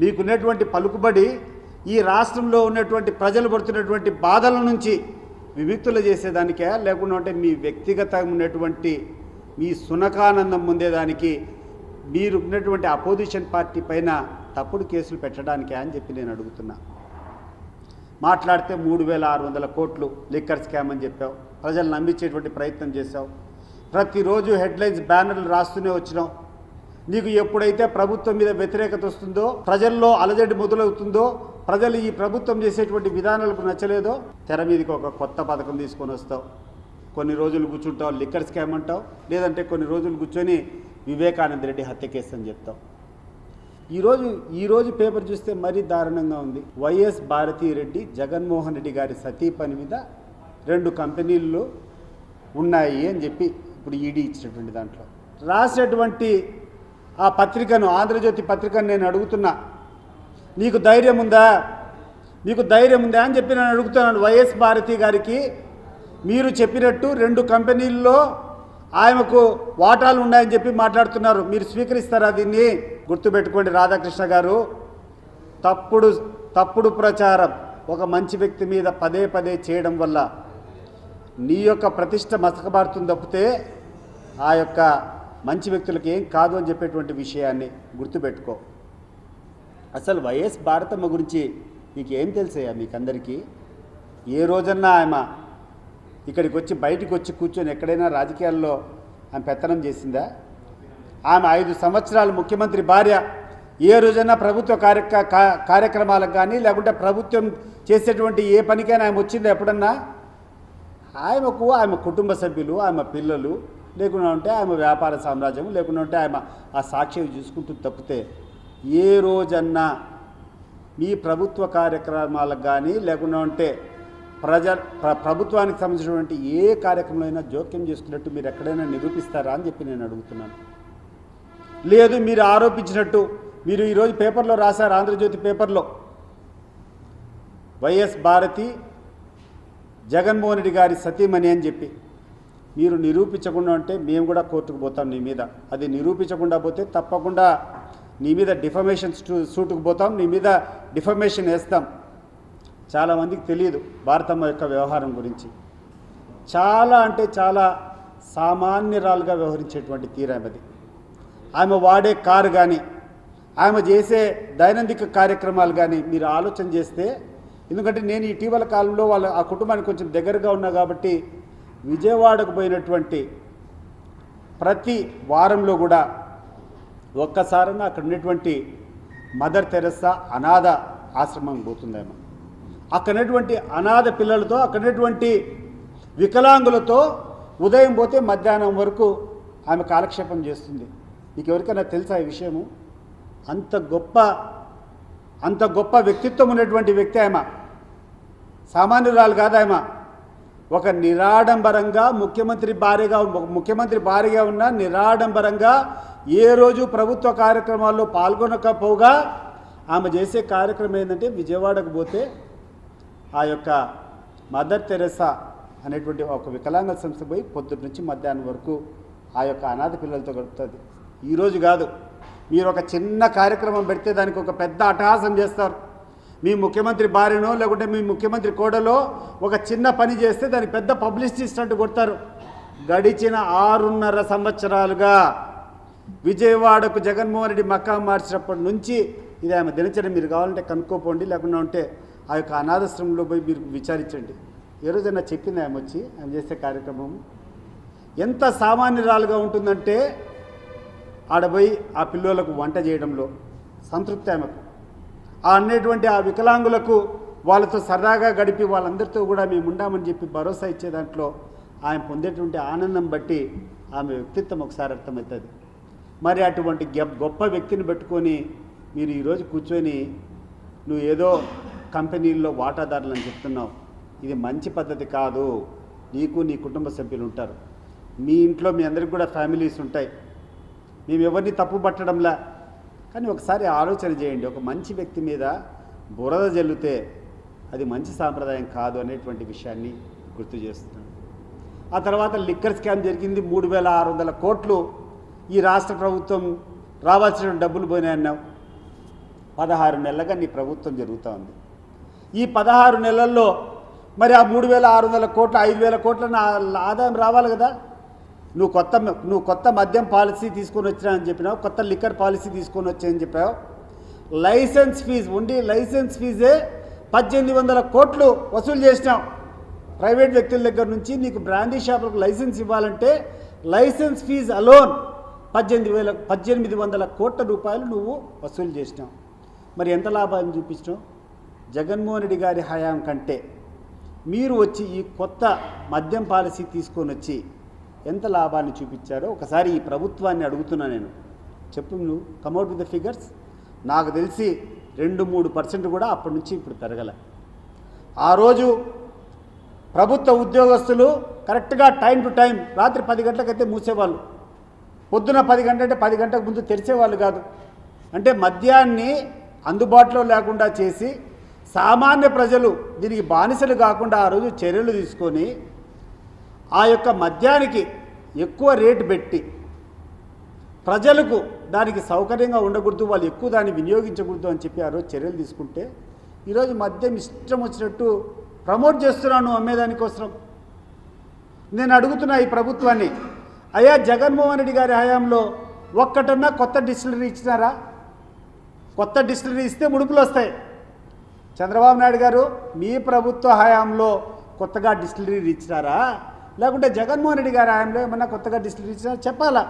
మీకున్నటువంటి పలుకుబడి ఈ రాష్ట్రంలో ఉన్నటువంటి ప్రజలు పడుతున్నటువంటి బాధల నుంచి విముక్తులు చేసేదానికే లేకుండా అంటే మీ వ్యక్తిగత ఉన్నటువంటి మీ సునకానందం పొందేదానికి మీరు ఉన్నటువంటి అపోజిషన్ పార్టీ పైన తప్పుడు కేసులు పెట్టడానికే అని చెప్పి నేను అడుగుతున్నా. మాట్లాడితే మూడు వేల ఆరు వందల కోట్లు లిక్కర్ స్కామ్ అని చెప్పావు. ప్రజలు నమ్మించేటువంటి ప్రయత్నం చేశావు. ప్రతిరోజు హెడ్లైన్స్ బ్యానర్లు రాస్తూనే వచ్చినావు. నీకు ఎప్పుడైతే ప్రభుత్వం మీద వ్యతిరేకత వస్తుందో ప్రజల్లో అలజడి మొదలవుతుందో ప్రజలు ఈ ప్రభుత్వం చేసేటువంటి విధానాలకు నచ్చలేదో తెర మీదకి ఒక కొత్త పథకం తీసుకొని వస్తావు. కొన్ని రోజులు కూర్చుంటావు లిక్కర్ స్కామ్ అంటావు. లేదంటే కొన్ని రోజులు కూర్చొని వివేకానంద రెడ్డి హత్య కేసు అని చెప్తావు. ఈరోజు ఈరోజు పేపర్ చూస్తే మరీ దారుణంగా ఉంది. వైఎస్ భారతీ రెడ్డి జగన్మోహన్ రెడ్డి గారి సతీ పని మీద రెండు కంపెనీలు ఉన్నాయి అని చెప్పి ఇప్పుడు ఈడీ ఇచ్చినటువంటి దాంట్లో. రాసినటువంటి ఆ పత్రికను ఆంధ్రజ్యోతి పత్రికను నేను అడుగుతున్నా. నీకు ధైర్యం ఉందా? నీకు ధైర్యం ఉందా అని చెప్పి నేను అడుగుతున్నాను వైఎస్ భారతి గారికి. మీరు చెప్పినట్టు రెండు కంపెనీల్లో ఆయనకు వాటాలు ఉన్నాయని చెప్పి మాట్లాడుతున్నారు. మీరు స్వీకరిస్తారా దీన్ని? గుర్తుపెట్టుకోండి రాధాకృష్ణ గారు. తప్పుడు తప్పుడు ప్రచారం ఒక మంచి వ్యక్తి మీద పదే పదే చేయడం వల్ల నీ యొక్క ప్రతిష్ట మసకబారుతుంది తప్పితే ఆ యొక్క మంచి వ్యక్తులకు ఏం కాదు అని చెప్పేటువంటి విషయాన్ని గుర్తుపెట్టుకో. అసలు వైఎస్ భారతమ్మ గురించి మీకు ఏం తెలుసయ్యా మీకందరికీ? ఏ రోజన్నా ఆమె ఇక్కడికి వచ్చి బయటికి వచ్చి కూర్చొని ఎక్కడైనా రాజకీయాల్లో ఆమె పెత్తనం చేసిందా? ఆమె ఐదు సంవత్సరాలు ముఖ్యమంత్రి భార్య ఏ రోజైనా ప్రభుత్వ కార్య కా- కార్యక్రమాలకు కానీ లేకుంటే ప్రభుత్వం చేసేటువంటి ఏ పనికైనా ఆమె వచ్చిందా ఎప్పుడన్నా? ఆమెకు ఆమె కుటుంబ సభ్యులు ఆమె పిల్లలు లేకుండా ఉంటే ఆమె వ్యాపార సామ్రాజ్యం లేకుండా ఉంటే ఆమె ఆ సాక్షి చూసుకుంటూ తప్పితే ఏ రోజన్నా మీ ప్రభుత్వ కార్యక్రమాలకు కానీ లేకుండా ఉంటే ప్రజ ప్రభుత్వానికి సంబంధించినటువంటి ఏ కార్యక్రమంలో అయినా జోక్యం చేసుకున్నట్టు మీరు ఎక్కడైనా నిరూపిస్తారా అని చెప్పి నేను అడుగుతున్నాను. లేదు మీరు ఆరోపించినట్టు మీరు ఈరోజు పేపర్లో రాశారు ఆంధ్రజ్యోతి పేపర్లో. వైఎస్ భారతి జగన్మోహన్ రెడ్డి గారి సతీమణి అని చెప్పి. మీరు నిరూపించకుండా అంటే మేము కూడా కోర్టుకు పోతాం నీ మీద. అది నిరూపించకుండా పోతే తప్పకుండా నీ మీద డిఫమేషన్ సూటుకు పోతాం నీ మీద డిఫమేషన్ వేస్తాం. చాలామందికి తెలియదు భారతమ్మ యొక్క వ్యవహారం గురించి. చాలా అంటే చాలా సామాన్యరాలుగా వ్యవహరించేటువంటి తీరామది ఆమె వాడే కారు కానీ ఆమె చేసే దైనందిక కార్యక్రమాలు కానీ మీరు ఆలోచన చేస్తే ఎందుకంటే నేను ఇటీవల కాలంలో వాళ్ళ ఆ కుటుంబానికి కొంచెం దగ్గరగా ఉన్నా కాబట్టి విజయవాడకు పోయినటువంటి ప్రతి వారంలో కూడా ఒక్కసారన్నా అక్కడ ఉన్నటువంటి మదర్ తెరస్సా అనాథ ఆశ్రమం పోతుందేమో. అక్కడ అనాథ పిల్లలతో అక్కడటువంటి వికలాంగులతో ఉదయం పోతే మధ్యాహ్నం వరకు ఆమె కాలక్షేపం చేస్తుంది. మీకు ఎవరికైనా తెలుసా ఈ విషయము? అంత గొప్ప అంత గొప్ప వ్యక్తిత్వం ఉన్నటువంటి వ్యక్తి ఆమె. సామాన్యురాలు కాదు ఆమె. ఒక నిరాడంబరంగా ముఖ్యమంత్రి భార్యగా ముఖ్యమంత్రి భార్యగా ఉన్న నిరాడంబరంగా ఏ రోజు ప్రభుత్వ కార్యక్రమాల్లో పాల్గొనకపోగా ఆమె చేసే కార్యక్రమం ఏంటంటే విజయవాడకు పోతే ఆ యొక్క మదర్ తెరెసా అనేటువంటి ఒక వికలాంగ సంస్థ పోయి పొద్దుటి నుంచి మధ్యాహ్నం వరకు ఆ యొక్క అనాథ పిల్లలతో గడుపుతుంది. ఈరోజు కాదు. మీరు ఒక చిన్న కార్యక్రమం పెడితే దానికి ఒక పెద్ద అటహాసం చేస్తారు. మీ ముఖ్యమంత్రి భార్యనో లేకుంటే మీ ముఖ్యమంత్రి కోడలో ఒక చిన్న పని చేస్తే దానికి పెద్ద పబ్లిసిటీ స్టంట్ కొడతారు. గడిచిన ఆరున్నర సంవత్సరాలుగా విజయవాడకు జగన్మోహన్ రెడ్డి మక్కా మార్చినప్పటి నుంచి ఇది ఆమె దినచర్య. మీరు కావాలంటే కనుక్కోపోండి లేకుండా ఉంటే ఆ యొక్క అనాథాశ్రమంలో పోయి మీరు విచారించండి. ఏ రోజైనా చెప్పింది ఆమె వచ్చి ఆమె చేసే కార్యక్రమం. ఎంత సామాన్యురాలుగా ఉంటుందంటే ఆడపోయి ఆ పిల్లోలకు వంట చేయడంలో సంతృప్తి ఆమెకు. అనేటువంటి ఆ వికలాంగులకు వాళ్ళతో సరదాగా గడిపి వాళ్ళందరితో కూడా మేము ఉండామని చెప్పి భరోసా ఇచ్చే దాంట్లో ఆమె పొందేటువంటి ఆనందం బట్టి ఆమె వ్యక్తిత్వం ఒకసారి అర్థమవుతుంది. మరి అటువంటి గొప్ప వ్యక్తిని పెట్టుకొని మీరు ఈరోజు కూర్చొని నువ్వు ఏదో కంపెనీల్లో వాటాదారులు చెప్తున్నావు. ఇది మంచి పద్ధతి కాదు. నీకు నీ కుటుంబ సభ్యులు ఉంటారు. మీ ఇంట్లో మీ అందరికి కూడా ఫ్యామిలీస్ ఉంటాయి. మేము ఎవరిని తప్పు పట్టడంలా కానీ ఒకసారి ఆలోచన చేయండి. ఒక మంచి వ్యక్తి మీద బురద జల్లితే అది మంచి సాంప్రదాయం కాదు అనేటువంటి విషయాన్ని గుర్తు చేస్తున్నాను. ఆ తర్వాత లిక్కర్ స్కామ్ జరిగింది. మూడు వేల ఆరు వందల కోట్లు ఈ రాష్ట్ర ప్రభుత్వం రావాల్సిన డబ్బులు పోయినాయన్నావు. పదహారు నెలలుగా నీ ప్రభుత్వం జరుగుతూ ఉంది. ఈ పదహారు నెలల్లో మరి ఆ మూడు వేల ఆరు వందల కోట్ల ఐదు వేల కోట్ల నా ఆదాయం రావాలి కదా? నువ్వు కొత్త నువ్వు కొత్త మద్యం పాలసీ తీసుకొని వచ్చినా అని చెప్పినావు కొత్త లిక్కర్ పాలసీ తీసుకొని వచ్చాయని చెప్పావు. లైసెన్స్ ఫీజు ఉండి లైసెన్స్ ఫీజే పద్దెనిమిది వందల కోట్లు వసూలు చేసినావు ప్రైవేట్ వ్యక్తుల దగ్గర నుంచి నీకు బ్రాండీ షాపులకు లైసెన్స్ ఇవ్వాలంటే లైసెన్స్ ఫీజు అలోన్ పద్దెనిమిది వేల పద్దెనిమిది వందల కోట్ల రూపాయలు నువ్వు వసూలు చేసినావు. మరి ఎంత లాభాన్ని చూపించినావు? జగన్మోహన్ రెడ్డి గారి హయాం కంటే మీరు వచ్చి ఈ కొత్త మద్యం పాలసీ తీసుకొని వచ్చి ఎంత లాభాన్ని చూపించారో ఒకసారి ఈ ప్రభుత్వాన్ని అడుగుతున్నా నేను. చెప్పు నువ్వు కమౌట్ విత్ ద ఫిగర్స్ నాకు తెలిసి రెండు మూడు పర్సెంట్ కూడా అప్పటి నుంచి ఇప్పుడు పెరగల. ఆ రోజు ప్రభుత్వ ఉద్యోగస్తులు కరెక్ట్గా టైం టు టైం రాత్రి పది గంటలకైతే మూసేవాళ్ళు. పొద్దున పది గంట అంటే పది గంటలకు ముందు తెరిచేవాళ్ళు కాదు. అంటే మద్యాన్ని అందుబాటులో లేకుండా చేసి సామాన్య ప్రజలు దీనికి బానిసలు కాకుండా ఆ రోజు చర్యలు తీసుకొని ఆ యొక్క మద్యానికి ఎక్కువ రేటు పెట్టి ప్రజలకు దానికి సౌకర్యంగా ఉండకూడదు వాళ్ళు ఎక్కువ దాన్ని వినియోగించకూడదు అని చెప్పి ఆ రోజు చర్యలు తీసుకుంటే ఈరోజు మద్యం ఇష్టం వచ్చినట్టు ప్రమోట్ చేస్తున్నాను అమ్మేదానికోసం నేను అడుగుతున్నా ఈ ప్రభుత్వాన్ని అయ్యా జగన్మోహన్ రెడ్డి గారి హయాంలో ఒక్కటన్నా కొత్త డిస్టిలరీ ఇచ్చినారా? కొత్త డిస్టిలరీ ఇస్తే ముడుపులు వస్తాయి. చంద్రబాబు నాయుడు గారు మీ ప్రభుత్వ హయాంలో కొత్తగా డిస్టిలరీ ఇచ్చినారా? లేకుంటే జగన్మోహన్ రెడ్డి గారి హయాంలో ఏమన్నా కొత్తగా డిస్ట్రిక్ట్ చెప్పాలా?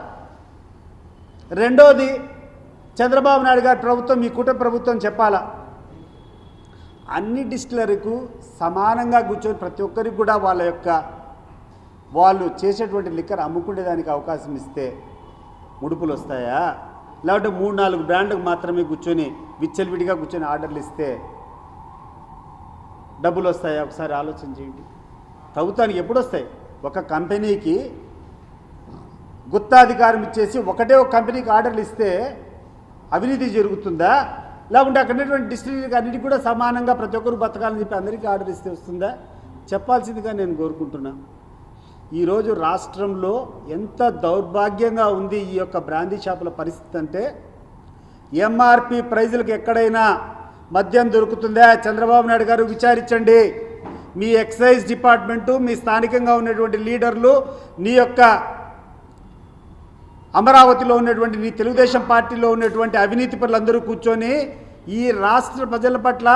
రెండోది చంద్రబాబు నాయుడు గారి ప్రభుత్వం మీ కుటుంబ ప్రభుత్వం చెప్పాలా? అన్ని డిస్టిలరీకు సమానంగా కూర్చొని ప్రతి ఒక్కరికి కూడా వాళ్ళ యొక్క వాళ్ళు చేసేటువంటి లిక్కర్ అమ్ముకునేదానికి అవకాశం ఇస్తే ముడుపులు వస్తాయా? లేకపోతే మూడు నాలుగు బ్రాండ్లకు మాత్రమే కూర్చొని విచ్చలవిడిగా కూర్చొని ఆర్డర్లు ఇస్తే డబ్బులు వస్తాయా? ఒకసారి ఆలోచన చేయండి. ప్రభుత్వానికి ఎప్పుడు వస్తాయి ఒక కంపెనీకి గుత్తాధికారం ఇచ్చేసి ఒకటే ఒక కంపెనీకి ఆర్డర్లు ఇస్తే అవినీతి జరుగుతుందా? లేకుంటే అక్కడ ఉన్నటువంటి డిస్ట్రిక్ట్ అన్నిటికీ కూడా సమానంగా ప్రతి ఒక్కరు బతకాలని చెప్పి అందరికీ ఆర్డర్ ఇస్తే వస్తుందా? చెప్పాల్సిందిగా నేను కోరుకుంటున్నా. ఈరోజు రాష్ట్రంలో ఎంత దౌర్భాగ్యంగా ఉంది ఈ యొక్క బ్రాందీ షాపుల పరిస్థితి అంటే ఎంఆర్పి ప్రైజులకు ఎక్కడైనా మద్యం దొరుకుతుందా? చంద్రబాబు నాయుడు గారు విచారించండి. మీ ఎక్సైజ్ డిపార్ట్మెంటు మీ స్థానికంగా ఉన్నటువంటి లీడర్లు నీ యొక్క అమరావతిలో ఉన్నటువంటి నీ తెలుగుదేశం పార్టీలో ఉన్నటువంటి అవినీతి పనులందరూ కూర్చొని ఈ రాష్ట్ర ప్రజల పట్ల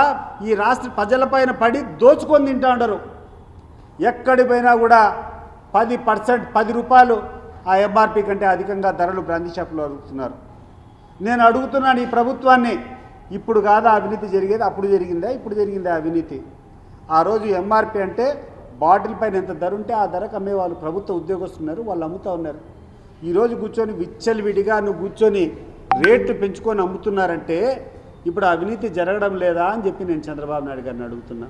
ఈ రాష్ట్ర ప్రజలపైన పడి దోచుకొని తింటా ఉండరు. ఎక్కడి పోయినా కూడా పది పర్సెంట్ పది రూపాయలు ఆ ఎంఆర్పి కంటే అధికంగా ధరలు బ్రాందీ షాపులో అడుగుతున్నారు. నేను అడుగుతున్నాను ఈ ప్రభుత్వాన్ని ఇప్పుడు కాదా అవినీతి జరిగేది అప్పుడు జరిగిందా ఇప్పుడు జరిగిందా అవినీతి? ఆ రోజు ఎంఆర్పి అంటే బాటిల్ పైన ఎంత ధర ఉంటే ఆ ధరకు అమ్మే వాళ్ళు ప్రభుత్వ ఉద్యోగస్తున్నారు వాళ్ళు అమ్ముతూ ఉన్నారు. ఈరోజు కూర్చొని విచ్చలవిడిగా నువ్వు కూర్చొని రేట్లు పెంచుకొని అమ్ముతున్నారంటే ఇప్పుడు అవినీతి జరగడం లేదా అని చెప్పి నేను చంద్రబాబు నాయుడు గారిని అడుగుతున్నా.